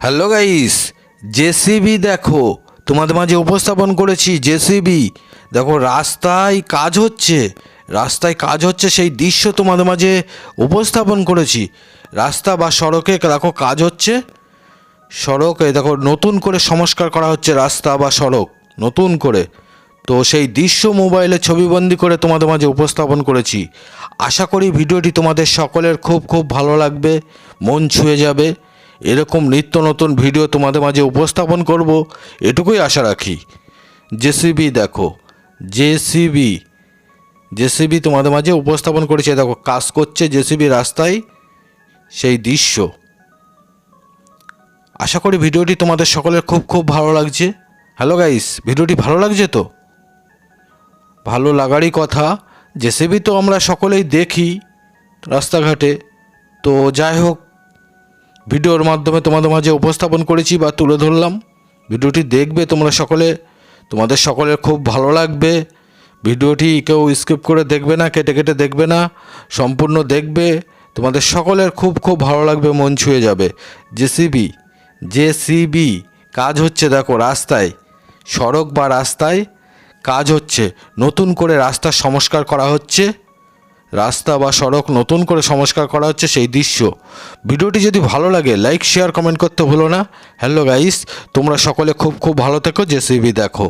Hello guys JCB দেখো। তোমাদের মাঝে উপস্থাপন করেছি জেসিবি। দেখো, রাস্তায় কাজ হচ্ছে। রাস্তায় কাজ হচ্ছে সেই দৃশ্য তোমাদের মাঝে উপস্থাপন করেছি। রাস্তা বা সড়কে দেখো কাজ হচ্ছে। সড়কে দেখো, নতুন করে সংস্কার করা হচ্ছে রাস্তা বা সড়ক, নতুন করে। তো সেই দৃশ্য মোবাইলে ছবিবন্দি করে তোমাদের মাঝে উপস্থাপন করেছি। আশা করি ভিডিওটি তোমাদের সকলের খুব খুব ভালো লাগবে, মন ছুঁয়ে যাবে। এরকম নিত্য নতুন ভিডিও তোমাদের মাঝে উপস্থাপন করব, এটুকুই আশা রাখি। জেসিবি দেখো, জেসিবি জেসিবি তোমাদের মাঝে উপস্থাপন করেছে। দেখো, কাজ করছে জেসিবি রাস্তায়, সেই দৃশ্য। আশা করি ভিডিওটি তোমাদের সকলের খুব খুব ভালো লাগছে। হ্যালো গাইস, ভিডিওটি ভালো লাগছে তো? ভালো লাগারই কথা। জেসিবি তো আমরা সকলেই দেখি রাস্তাঘাটে। তো যাই হোক ভিডিওর মাধ্যমে তোমাদের মাঝে উপস্থাপন করেছি বা তুলে ধরলাম। ভিডিওটি দেখবে তোমরা সকলে। তোমাদের সকলের খুব ভালো লাগবে। ভিডিওটি কেউ স্কিপ করে দেখবে না, কেটে কেটে দেখবে না, সম্পূর্ণ দেখবে। তোমাদের সকলের খুব খুব ভালো লাগবে, মন ছুঁয়ে যাবে। জেসিবি জেসিবি, কাজ হচ্ছে দেখো রাস্তায়। সড়ক বা রাস্তায় কাজ হচ্ছে। নতুন করে রাস্তার সংস্কার করা হচ্ছে। রাস্তা বা সড়ক নতুন করে সংস্কার করা হচ্ছে সেই দৃশ্য। ভিডিওটি যদি ভালো লাগে লাইক শেয়ার কমেন্ট করতে ভুলো না। হ্যালো গাইস তোমরা সকলে খুব খুব ভালো থেকো জেসিবি দেখো।